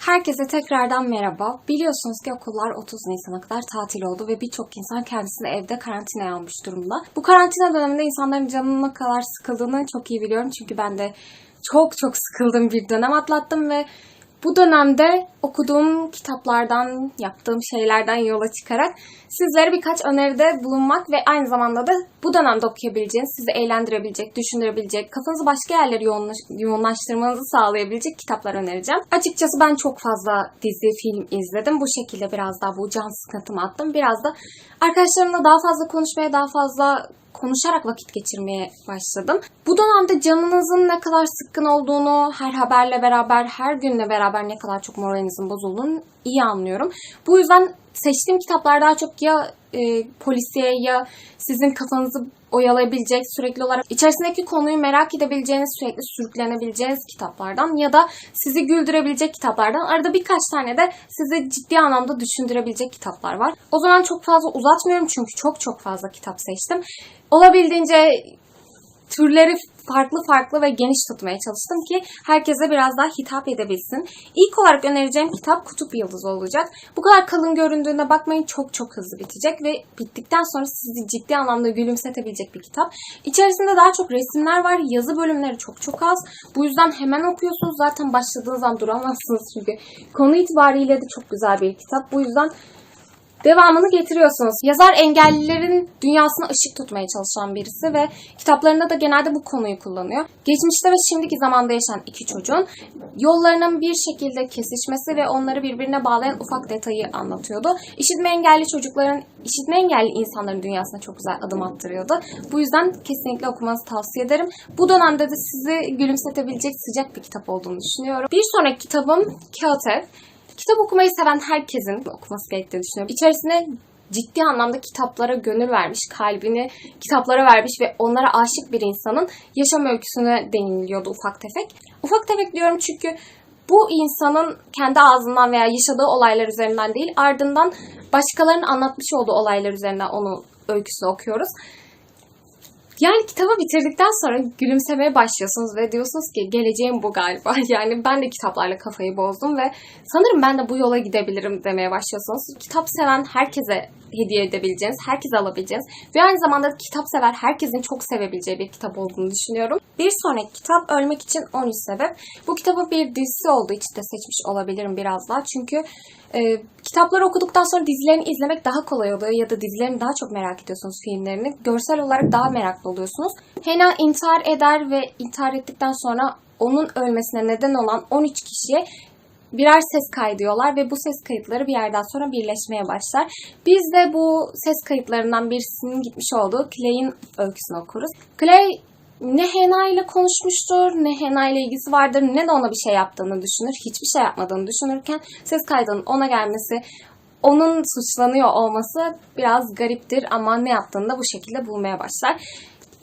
Herkese tekrardan merhaba. Biliyorsunuz ki okullar 30 Nisan'a kadar tatil oldu ve birçok insan kendisini evde karantinaya almış durumda. Bu karantina döneminde insanların canının ne kadar sıkıldığını çok iyi biliyorum. Çünkü ben de çok çok sıkıldığım bir dönem atlattım ve bu dönemde okuduğum kitaplardan, yaptığım şeylerden yola çıkarak sizlere birkaç öneride bulunmak ve aynı zamanda da bu dönemde okuyabileceğiniz, sizi eğlendirebilecek, düşündürebilecek, kafanızı başka yerlere yoğunlaş- yoğunlaştırmanızı sağlayabilecek kitaplar önereceğim. Açıkçası ben çok fazla dizi, film izledim. Bu şekilde biraz daha bu can sıkıntımı attım. Biraz da arkadaşlarımla daha fazla konuşmaya, daha fazla konuşarak vakit geçirmeye başladım. Bu dönemde canınızın ne kadar sıkkın olduğunu, her haberle beraber, her günle beraber ne kadar çok moralinizin bozulduğunu iyi anlıyorum. Bu yüzden seçtiğim kitaplar daha çok ya e, polisiye ya sizin kafanızı oyalayabilecek sürekli olarak içerisindeki konuyu merak edebileceğiniz, sürekli sürüklenebileceğiniz kitaplardan ya da sizi güldürebilecek kitaplardan. Arada birkaç tane de sizi ciddi anlamda düşündürebilecek kitaplar var. O zaman çok fazla uzatmıyorum çünkü çok çok fazla kitap seçtim. Olabildiğince türleri farklı farklı ve geniş tutmaya çalıştım ki herkese biraz daha hitap edebilsin. İlk olarak önereceğim kitap Kutup Yıldızı olacak. Bu kadar kalın göründüğüne bakmayın çok çok hızlı bitecek ve bittikten sonra sizi ciddi anlamda gülümsetebilecek bir kitap. İçerisinde daha çok resimler var. Yazı bölümleri çok çok az. Bu yüzden hemen okuyorsunuz. Zaten başladığınız an duramazsınız çünkü konu itibariyle de çok güzel bir kitap. Bu yüzden devamını getiriyorsunuz. Yazar engellilerin dünyasına ışık tutmaya çalışan birisi ve kitaplarında da genelde bu konuyu kullanıyor. Geçmişte ve şimdiki zamanda yaşayan iki çocuğun yollarının bir şekilde kesişmesi ve onları birbirine bağlayan ufak detayı anlatıyordu. İşitme engelli çocukların, işitme engelli insanların dünyasına çok güzel adım attırıyordu. Bu yüzden kesinlikle okumanızı tavsiye ederim. Bu dönemde de sizi gülümsetebilecek sıcak bir kitap olduğunu düşünüyorum. Bir sonraki kitabım Kağıt Ev. Kitap okumayı seven herkesin okuması gerektiğini düşünüyorum. İçerisine ciddi anlamda kitaplara gönül vermiş, kalbini kitaplara vermiş ve onlara aşık bir insanın yaşam öyküsüne deniliyordu ufak tefek. Ufak tefek diyorum çünkü bu insanın kendi ağzından veya yaşadığı olaylar üzerinden değil, ardından başkalarının anlatmış olduğu olaylar üzerinden onun öyküsünü okuyoruz. Yani kitabı bitirdikten sonra gülümsemeye başlıyorsunuz ve diyorsunuz ki geleceğim bu galiba. Yani ben de kitaplarla kafayı bozdum ve sanırım ben de bu yola gidebilirim demeye başlıyorsunuz. Kitap seven herkese hediye edebileceğiniz, herkese alabileceğiniz ve aynı zamanda kitap sever herkesin çok sevebileceği bir kitap olduğunu düşünüyorum. Bir sonraki kitap Ölmek için 13 Sebep. Bu kitabın bir dizisi olduğu için de seçmiş olabilirim biraz daha. Çünkü e, kitapları okuduktan sonra dizilerini izlemek daha kolay oluyor ya da dizilerini daha çok merak ediyorsunuz filmlerini. Görsel olarak daha meraklı oluyorsunuz. Hena intihar eder ve intihar ettikten sonra onun ölmesine neden olan 13 kişiye birer ses kaydıyorlar ve bu ses kayıtları bir yerden sonra birleşmeye başlar. Biz de bu ses kayıtlarından birisinin gitmiş olduğu Clay'in öyküsünü okuruz. Clay ne Hena ile konuşmuştur, ne Hena ile ilgisi vardır, ne de ona bir şey yaptığını düşünür. Hiçbir şey yapmadığını düşünürken ses kaydının ona gelmesi, onun suçlanıyor olması biraz gariptir ama ne yaptığını da bu şekilde bulmaya başlar.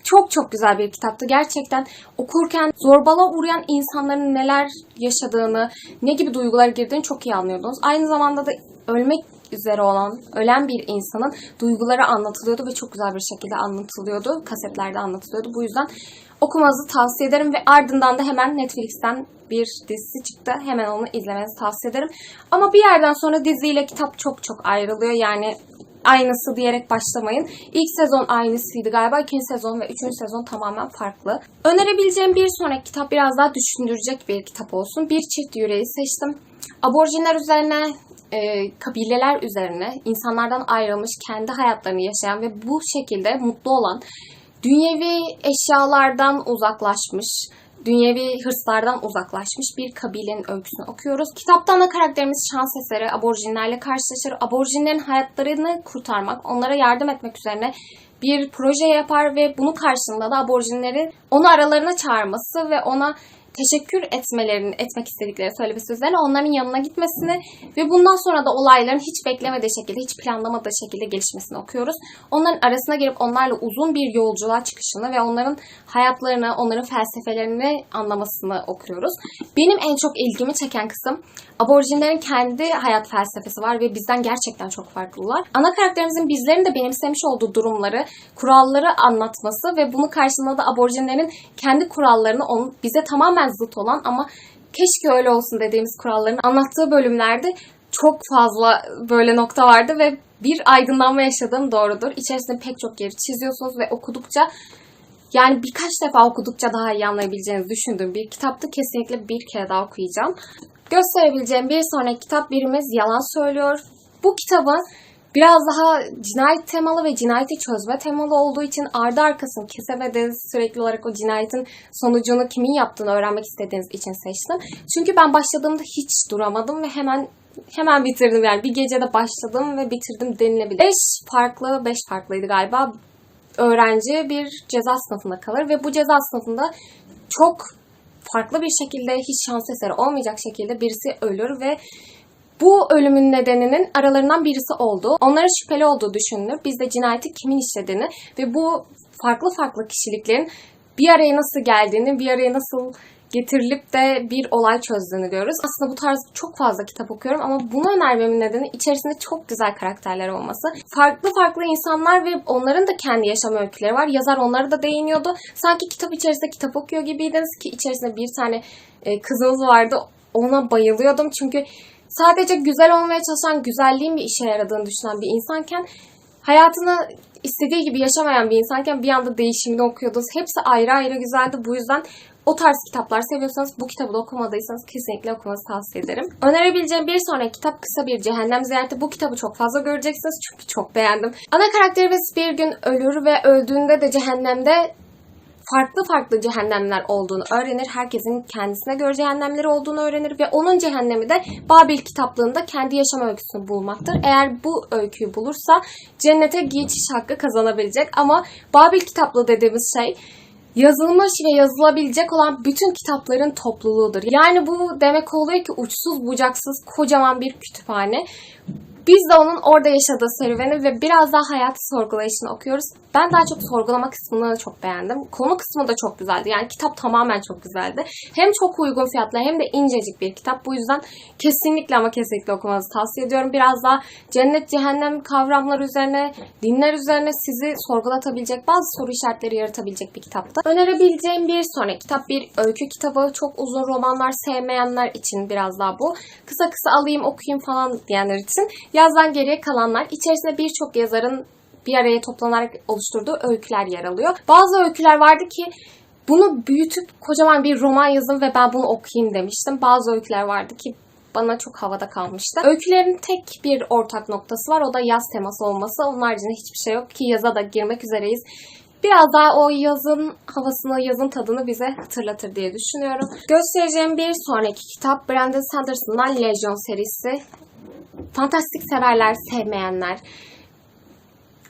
Çok çok güzel bir kitaptı. Gerçekten okurken zorbalığa uğrayan insanların neler yaşadığını, ne gibi duygular girdiğini çok iyi anlıyordunuz. Aynı zamanda da ölmek üzere olan, ölen bir insanın duyguları anlatılıyordu ve çok güzel bir şekilde anlatılıyordu. Kasetlerde anlatılıyordu. Bu yüzden okumanızı tavsiye ederim ve ardından da hemen Netflix'ten bir dizisi çıktı. Hemen onu izlemenizi tavsiye ederim. Ama bir yerden sonra diziyle kitap çok çok ayrılıyor. Yani aynısı diyerek başlamayın. İlk sezon aynısıydı galiba. ikinci sezon ve üçüncü sezon tamamen farklı. Önerebileceğim bir sonraki kitap biraz daha düşündürecek bir kitap olsun. Bir çift yüreği seçtim. Aborjinler üzerine, e, kabileler üzerine, insanlardan ayrılmış, kendi hayatlarını yaşayan ve bu şekilde mutlu olan, dünyevi eşyalardan uzaklaşmış, dünyevi hırslardan uzaklaşmış bir kabilenin öyküsünü okuyoruz. Kitapta ana karakterimiz şans eseri aborjinlerle karşılaşır. Aborjinlerin hayatlarını kurtarmak, onlara yardım etmek üzerine bir proje yapar ve bunun karşılığında da aborjinleri onu aralarına çağırması ve ona teşekkür etmelerini, etmek istedikleri söylemesi üzerine onların yanına gitmesini ve bundan sonra da olayların hiç beklemediği şekilde, hiç planlamadığı şekilde gelişmesini okuyoruz. Onların arasına girip onlarla uzun bir yolculuğa çıkışını ve onların hayatlarını, onların felsefelerini anlamasını okuyoruz. Benim en çok ilgimi çeken kısım aborjinlerin kendi hayat felsefesi var ve bizden gerçekten çok farklılar. Ana karakterimizin bizlerin de benimsemiş olduğu durumları, kuralları anlatması ve bunu karşılığında da aborjinlerin kendi kurallarını onun, bize tamamen zıt olan ama keşke öyle olsun dediğimiz kuralların anlattığı bölümlerde çok fazla böyle nokta vardı ve bir aydınlanma yaşadığım doğrudur. İçerisinde pek çok yeri çiziyorsunuz ve okudukça yani birkaç defa okudukça daha iyi anlayabileceğinizi düşündüğüm bir kitaptı. Kesinlikle bir kere daha okuyacağım. Gösterebileceğim bir sonraki kitap birimiz Yalan Söylüyor. Bu kitabın biraz daha cinayet temalı ve cinayeti çözme temalı olduğu için ardı arkasını kesemediniz. Sürekli olarak o cinayetin sonucunu kimin yaptığını öğrenmek istediğiniz için seçtim. Çünkü ben başladığımda hiç duramadım ve hemen hemen bitirdim yani. Bir gecede başladım ve bitirdim denilebilir. Beş farklı, beş farklıydı galiba. Öğrenci bir ceza sınıfında kalır ve bu ceza sınıfında çok farklı bir şekilde hiç şans eseri olmayacak şekilde birisi ölür ve bu ölümün nedeninin aralarından birisi olduğu, onların şüpheli olduğu düşünülür. Biz de cinayeti kimin işlediğini ve bu farklı farklı kişiliklerin bir araya nasıl geldiğini, bir araya nasıl getirilip de bir olay çözdüğünü görürüz. Aslında bu tarz çok fazla kitap okuyorum ama bunu önermemin nedeni içerisinde çok güzel karakterler olması. Farklı farklı insanlar ve onların da kendi yaşam öyküleri var. Yazar onlara da değiniyordu. Sanki kitap içerisinde kitap okuyor gibiydiniz ki içerisinde bir tane e, kızınız vardı. Ona bayılıyordum çünkü sadece güzel olmaya çalışan, güzelliğin bir işe yaradığını düşünen bir insanken hayatını istediği gibi yaşamayan bir insanken bir anda değişimini okuyordunuz. Hepsi ayrı ayrı güzeldi. Bu yüzden o tarz kitaplar seviyorsanız bu kitabı da okumadıysanız kesinlikle okumanızı tavsiye ederim. Önerebileceğim bir sonraki kitap kısa bir cehennem ziyareti. Bu kitabı çok fazla göreceksiniz çünkü çok beğendim. Ana karakterimiz bir gün ölür ve öldüğünde de cehennemde farklı farklı cehennemler olduğunu öğrenir. Herkesin kendisine göre cehennemleri olduğunu öğrenir ve onun cehennemi de Babil kitaplığında kendi yaşam öyküsünü bulmaktır. Eğer bu öyküyü bulursa cennete geçiş hakkı kazanabilecek ama Babil kitaplığı dediğimiz şey yazılmış ve yazılabilecek olan bütün kitapların topluluğudur. Yani bu demek oluyor ki uçsuz bucaksız kocaman bir kütüphane. Biz de onun orada yaşadığı serüveni ve biraz daha hayatı sorgulayışını okuyoruz. Ben daha çok sorgulama kısmını çok beğendim. Konu kısmı da çok güzeldi. Yani kitap tamamen çok güzeldi. Hem çok uygun fiyatlı hem de incecik bir kitap. Bu yüzden kesinlikle ama kesinlikle okumanızı tavsiye ediyorum. Biraz daha cennet cehennem kavramları üzerine, dinler üzerine sizi sorgulatabilecek bazı soru işaretleri yaratabilecek bir kitaptı. Önerebileceğim bir sonraki kitap bir öykü kitabı. Çok uzun romanlar sevmeyenler için biraz daha bu. Kısa kısa alayım okuyayım falan diyenler için. Yazdan geriye kalanlar. İçerisinde birçok yazarın bir araya toplanarak oluşturduğu öyküler yer alıyor. Bazı öyküler vardı ki bunu büyütüp kocaman bir roman yazın ve ben bunu okuyayım demiştim. Bazı öyküler vardı ki bana çok havada kalmıştı. Öykülerin tek bir ortak noktası var. O da yaz teması olması. Onun haricinde hiçbir şey yok ki yaza da girmek üzereyiz. Biraz daha o yazın havasını, yazın tadını bize hatırlatır diye düşünüyorum. Göstereceğim bir sonraki kitap Brandon Sanderson'dan Legion serisi. Fantastik severler, sevmeyenler,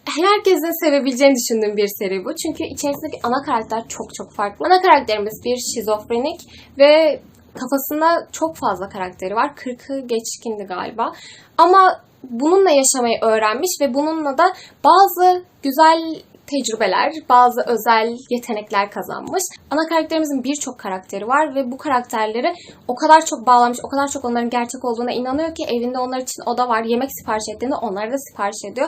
herkesin sevebileceğini düşündüğüm bir seri bu. Çünkü içerisindeki ana karakter çok çok farklı. Ana karakterimiz bir şizofrenik ve kafasında çok fazla karakteri var. 40'ı geçkindi galiba. Ama bununla yaşamayı öğrenmiş ve bununla da bazı güzel tecrübeler, bazı özel yetenekler kazanmış. Ana karakterimizin birçok karakteri var ve bu karakterleri o kadar çok bağlamış, o kadar çok onların gerçek olduğuna inanıyor ki evinde onlar için oda var. Yemek sipariş ettiğinde onları da sipariş ediyor.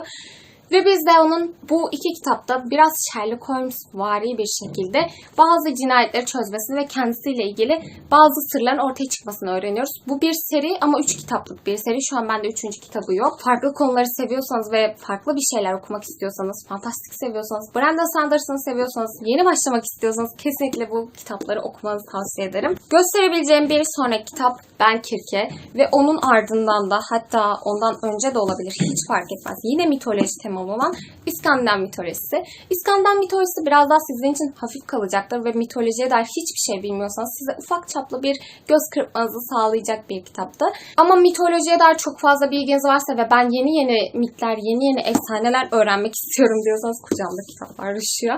Ve biz de onun bu iki kitapta biraz Sherlock Holmes vari bir şekilde bazı cinayetleri çözmesini ve kendisiyle ilgili bazı sırların ortaya çıkmasını öğreniyoruz. Bu bir seri ama üç kitaplık bir seri. Şu an bende üçüncü kitabı yok. Farklı konuları seviyorsanız ve farklı bir şeyler okumak istiyorsanız, fantastik seviyorsanız, Brandon Sanderson'ı seviyorsanız, yeni başlamak istiyorsanız kesinlikle bu kitapları okumanızı tavsiye ederim. Gösterebileceğim bir sonraki kitap Ben Kirke ve onun ardından da hatta ondan önce de olabilir hiç fark etmez. Yine mitoloji temalı olan İskandinav mitolojisi. İskandinav mitolojisi biraz daha sizin için hafif kalacaktır ve mitolojiye dair hiçbir şey bilmiyorsanız size ufak çaplı bir göz kırpmanızı sağlayacak bir kitaptı. Ama mitolojiye dair çok fazla bilginiz varsa ve ben yeni yeni mitler, yeni yeni efsaneler öğrenmek istiyorum diyorsanız kucağımda kitaplar düşüyor.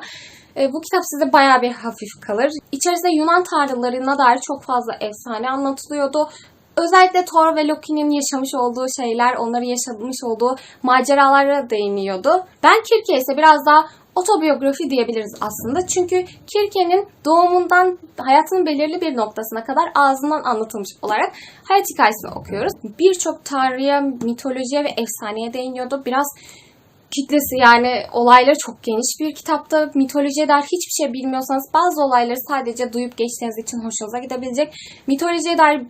E, bu kitap size bayağı bir hafif kalır. İçerisinde Yunan tanrılarına dair çok fazla efsane anlatılıyordu. Özellikle Thor ve Loki'nin yaşamış olduğu şeyler, onların yaşamış olduğu maceralara değiniyordu. Ben Kirke ise biraz daha otobiyografi diyebiliriz aslında. Çünkü Kirke'nin doğumundan hayatının belirli bir noktasına kadar ağzından anlatılmış olarak hayat hikayesini okuyoruz. Birçok tanrıya, mitolojiye ve efsaneye değiniyordu. Biraz kitlesi yani olayları çok geniş bir kitapta. Mitolojiye dair hiçbir şey bilmiyorsanız bazı olayları sadece duyup geçtiğiniz için hoşunuza gidebilecek. Mitolojiye dair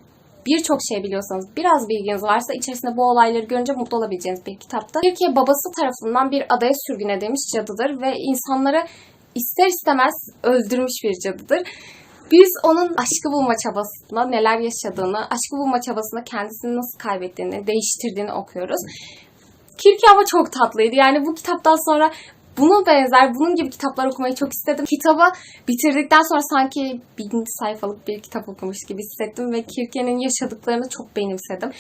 birçok şey biliyorsanız, biraz bilginiz varsa içerisinde bu olayları görünce mutlu olabileceğiniz bir kitapta. Türkiye babası tarafından bir adaya sürgün edilmiş cadıdır ve insanları ister istemez öldürmüş bir cadıdır. Biz onun aşkı bulma çabasında neler yaşadığını, aşkı bulma çabasında kendisini nasıl kaybettiğini, değiştirdiğini okuyoruz. Kirki ama çok tatlıydı. Yani bu kitaptan sonra buna benzer, bunun gibi kitaplar okumayı çok istedim. Kitabı bitirdikten sonra sanki bin sayfalık bir kitap okumuş gibi hissettim ve Kirke'nin yaşadıklarını çok benimsedim.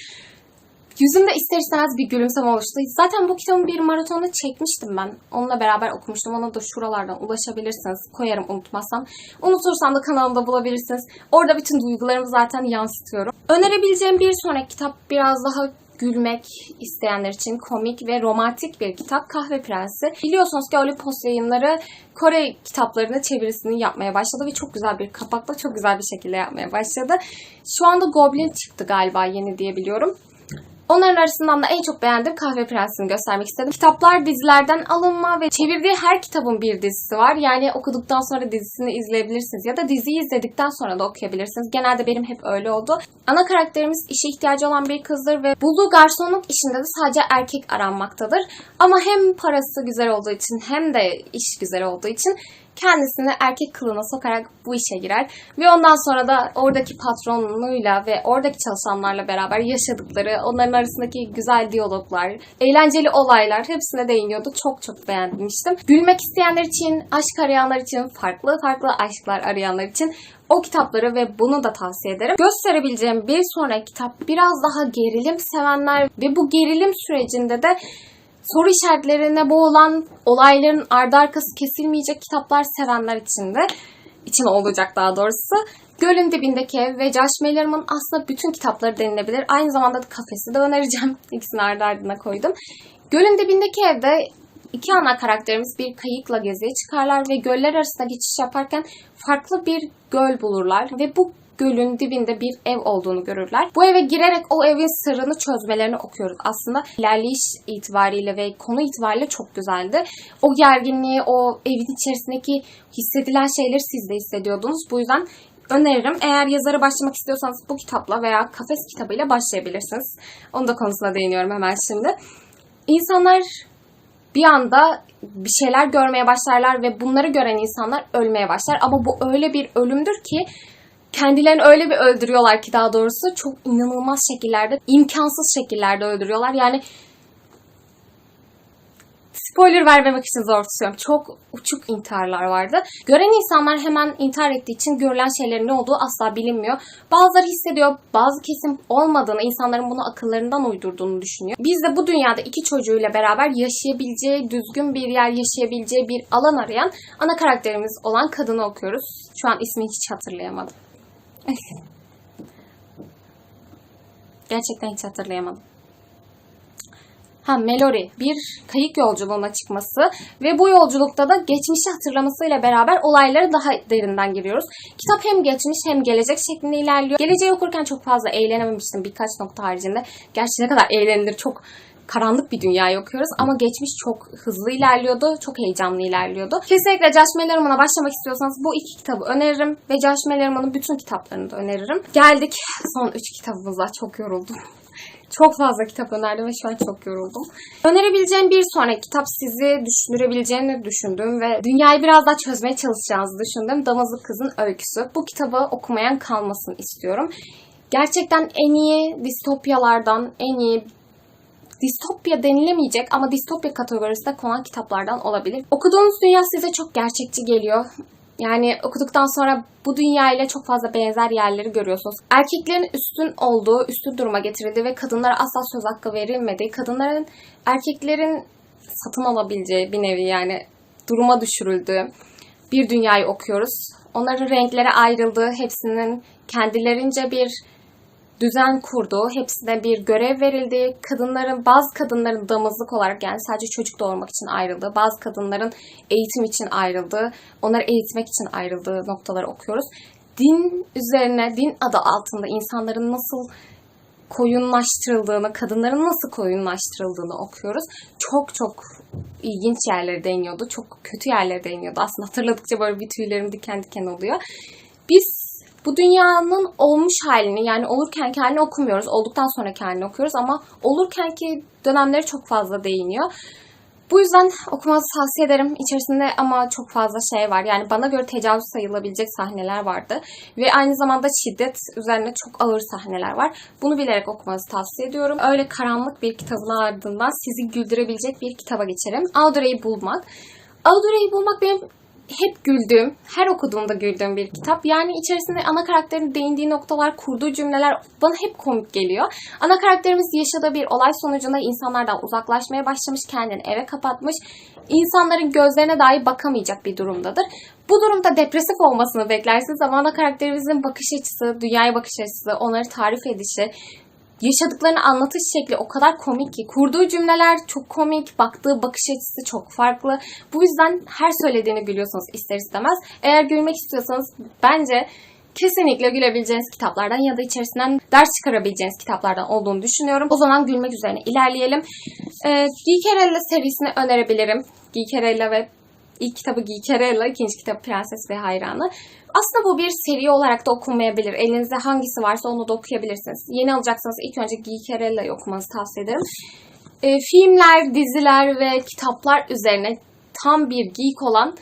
Yüzümde ister istemez bir gülümseme oluştu. Zaten bu kitabın bir maratonunu çekmiştim ben. Onunla beraber okumuştum. Ona da şuralardan ulaşabilirsiniz. Koyarım unutmazsam. Unutursam da kanalımda bulabilirsiniz. Orada bütün duygularımı zaten yansıtıyorum. Önerebileceğim bir sonraki kitap biraz daha gülmek isteyenler için komik ve romantik bir kitap Kahve Prensi. Biliyorsunuz ki Olympus yayınları Kore kitaplarını çevirisini yapmaya başladı ve çok güzel bir kapakla çok güzel bir şekilde yapmaya başladı. Şu anda Goblin çıktı galiba yeni diye biliyorum. Onların arasından da en çok beğendiğim Kahve Prensi'ni göstermek istedim. Kitaplar dizilerden alınma ve çevirdiği her kitabın bir dizisi var. Yani okuduktan sonra dizisini izleyebilirsiniz ya da diziyi izledikten sonra da okuyabilirsiniz. Genelde benim hep öyle oldu. Ana karakterimiz işe ihtiyacı olan bir kızdır ve bulduğu garsonluk işinde de sadece erkek aranmaktadır. Ama hem parası güzel olduğu için hem de iş güzel olduğu için kendisini erkek kılığına sokarak bu işe girer. Ve ondan sonra da oradaki patronuyla ve oradaki çalışanlarla beraber yaşadıkları, onların arasındaki güzel diyaloglar, eğlenceli olaylar hepsine değiniyordu. Çok çok beğenmiştim. Gülmek isteyenler için, aşk arayanlar için, farklı farklı aşklar arayanlar için o kitapları ve bunu da tavsiye ederim. Gösterebileceğim bir sonraki kitap biraz daha gerilim sevenler ve bu gerilim sürecinde de soru işaretlerine boğulan olayların ardı arkası kesilmeyecek kitaplar sevenler için de için olacak daha doğrusu. Gölün dibindeki ev ve Josh Malerman'ın aslında bütün kitapları denilebilir. Aynı zamanda da kafesi de önereceğim. İkisini ardı ardına koydum. Gölün dibindeki evde iki ana karakterimiz bir kayıkla geziye çıkarlar ve göller arasında geçiş yaparken farklı bir göl bulurlar ve bu gölün dibinde bir ev olduğunu görürler. Bu eve girerek o evin sırrını çözmelerini okuyoruz. Aslında ilerleyiş itibariyle ve konu itibariyle çok güzeldi. O gerginliği, o evin içerisindeki hissedilen şeyleri siz de hissediyordunuz. Bu yüzden öneririm. Eğer yazara başlamak istiyorsanız bu kitapla veya kafes kitabıyla başlayabilirsiniz. Onu da konusuna değiniyorum hemen şimdi. İnsanlar bir anda bir şeyler görmeye başlarlar ve bunları gören insanlar ölmeye başlar. Ama bu öyle bir ölümdür ki kendilerini öyle bir öldürüyorlar ki daha doğrusu çok inanılmaz şekillerde, imkansız şekillerde öldürüyorlar. Yani spoiler vermemek için zor tutuyorum. Çok uçuk intiharlar vardı. Gören insanlar hemen intihar ettiği için görülen şeylerin ne olduğu asla bilinmiyor. Bazıları hissediyor, bazı kesim olmadığını, insanların bunu akıllarından uydurduğunu düşünüyor. Biz de bu dünyada iki çocuğuyla beraber yaşayabileceği, düzgün bir yer yaşayabileceği bir alan arayan ana karakterimiz olan kadını okuyoruz. Şu an ismini hiç hatırlayamadım. Gerçekten hiç hatırlayamadım. Ha Melori bir kayık yolculuğuna çıkması ve bu yolculukta da geçmişi hatırlamasıyla beraber olayları daha derinden giriyoruz. Kitap hem geçmiş hem gelecek şeklinde ilerliyor. Geleceği okurken çok fazla eğlenememiştim birkaç nokta haricinde. Gerçi ne kadar eğlenilir çok karanlık bir dünyayı okuyoruz ama geçmiş çok hızlı ilerliyordu, çok heyecanlı ilerliyordu. Kesinlikle Josh Malerman'a başlamak istiyorsanız bu iki kitabı öneririm ve Josh Malerman'ın bütün kitaplarını da öneririm. Geldik son üç kitabımıza. Çok yoruldum. Çok fazla kitap önerdim ve şu an çok yoruldum. Önerebileceğim bir sonraki kitap sizi düşündürebileceğini düşündüğüm ve dünyayı biraz daha çözmeye çalışacağınızı düşündüğüm Damızlık Kızın Öyküsü. Bu kitabı okumayan kalmasın istiyorum. Gerçekten en iyi distopyalardan, en iyi distopya denilemeyecek ama distopya kategorisinde konan kitaplardan olabilir. Okuduğunuz dünya size çok gerçekçi geliyor. Yani okuduktan sonra bu dünya ile çok fazla benzer yerleri görüyorsunuz. Erkeklerin üstün olduğu, üstün duruma getirildiği ve kadınlara asla söz hakkı verilmediği, kadınların erkeklerin satın alabileceği bir nevi yani duruma düşürüldüğü bir dünyayı okuyoruz. Onların renklere ayrıldığı, hepsinin kendilerince bir düzen kurduğu, hepsine bir görev verildiği, kadınların, bazı kadınların damızlık olarak yani sadece çocuk doğurmak için ayrıldığı, bazı kadınların eğitim için ayrıldığı, onları eğitmek için ayrıldığı noktaları okuyoruz. Din üzerine, din adı altında insanların nasıl koyunlaştırıldığını, kadınların nasıl koyunlaştırıldığını okuyoruz. Çok çok ilginç yerlere değiniyordu. Çok kötü yerlere değiniyordu. Aslında hatırladıkça böyle bir tüylerim diken diken oluyor. Biz bu dünyanın olmuş halini yani olurkenki halini okumuyoruz. Olduktan sonraki halini okuyoruz ama olurkenki dönemleri çok fazla değiniyor. Bu yüzden okumanızı tavsiye ederim. İçerisinde ama çok fazla şey var. Yani bana göre tecavüz sayılabilecek sahneler vardı. Ve aynı zamanda şiddet üzerine çok ağır sahneler var. Bunu bilerek okumanızı tavsiye ediyorum. Öyle karanlık bir kitabın ardından sizi güldürebilecek bir kitaba geçelim. Audrey'i bulmak. Audrey'i bulmak benim hep güldüğüm, her okuduğumda güldüğüm bir kitap. Yani içerisinde ana karakterin değindiği noktalar, kurduğu cümleler bana hep komik geliyor. Ana karakterimiz yaşadığı bir olay sonucunda insanlardan uzaklaşmaya başlamış, kendini eve kapatmış. İnsanların gözlerine dahi bakamayacak bir durumdadır. Bu durumda depresif olmasını beklersiniz ama ana karakterimizin bakış açısı, dünyaya bakış açısı, onları tarif edişi, yaşadıklarını anlatış şekli o kadar komik ki. Kurduğu cümleler çok komik, baktığı bakış açısı çok farklı. Bu yüzden her söylediğini gülüyorsunuz ister istemez. Eğer gülmek istiyorsanız bence kesinlikle gülebileceğiniz kitaplardan ya da içerisinden ders çıkarabileceğiniz kitaplardan olduğunu düşünüyorum. O zaman gülmek üzerine ilerleyelim. Ee, Gikerella serisini önerebilirim. Gikerella ve ilk kitabı Gikerella, ikinci kitabı Prenses ve Hayranı. Aslında bu bir seri olarak da okunmayabilir. Elinizde hangisi varsa onu da okuyabilirsiniz. Yeni alacaksanız ilk önce Gikerella'yı okumanızı tavsiye ederim. Ee, filmler, diziler ve kitaplar üzerine tam bir geek olan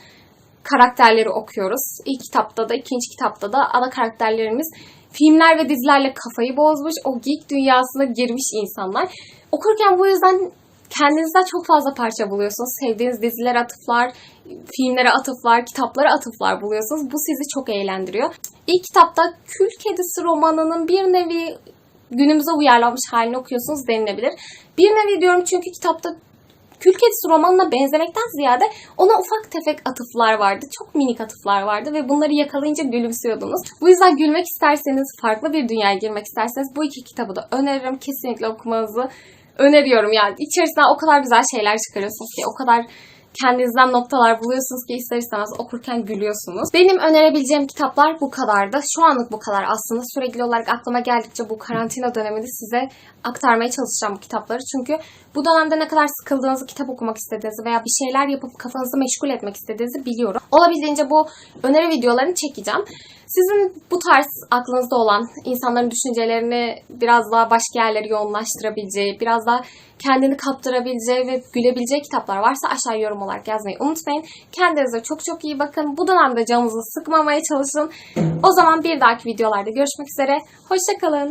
karakterleri okuyoruz. İlk kitapta da, ikinci kitapta da ana karakterlerimiz filmler ve dizilerle kafayı bozmuş, o geek dünyasına girmiş insanlar. Okurken bu yüzden kendinizden çok fazla parça buluyorsunuz. Sevdiğiniz dizilere atıflar, filmlere atıflar, kitaplara atıflar buluyorsunuz. Bu sizi çok eğlendiriyor. İlk kitapta Kül Kedisi romanının bir nevi günümüze uyarlanmış halini okuyorsunuz denilebilir. Bir nevi diyorum çünkü kitapta Kül Kedisi romanına benzemekten ziyade ona ufak tefek atıflar vardı. Çok minik atıflar vardı ve bunları yakalayınca gülümsüyordunuz. Bu yüzden gülmek isterseniz, farklı bir dünyaya girmek isterseniz bu iki kitabı da öneririm. Kesinlikle okumanızı öneriyorum yani. İçerisinden o kadar güzel şeyler çıkarıyorsunuz ki, o kadar kendinizden noktalar buluyorsunuz ki ister istemez okurken gülüyorsunuz. Benim önerebileceğim kitaplar bu kadardı. Şu anlık bu kadar aslında. Sürekli olarak aklıma geldikçe bu karantina döneminde size aktarmaya çalışacağım bu kitapları. Çünkü bu dönemde ne kadar sıkıldığınızı, kitap okumak istediğinizi veya bir şeyler yapıp kafanızı meşgul etmek istediğinizi biliyorum. Olabildiğince bu öneri videolarını çekeceğim. Sizin bu tarz aklınızda olan insanların düşüncelerini biraz daha başka yerlere yoğunlaştırabileceği, biraz daha kendini kaptırabileceği ve gülebileceği kitaplar varsa aşağı yorum olarak yazmayı unutmayın. Kendinize çok çok iyi bakın. Bu dönemde canınızı sıkmamaya çalışın. O zaman bir dahaki videolarda görüşmek üzere. Hoşçakalın.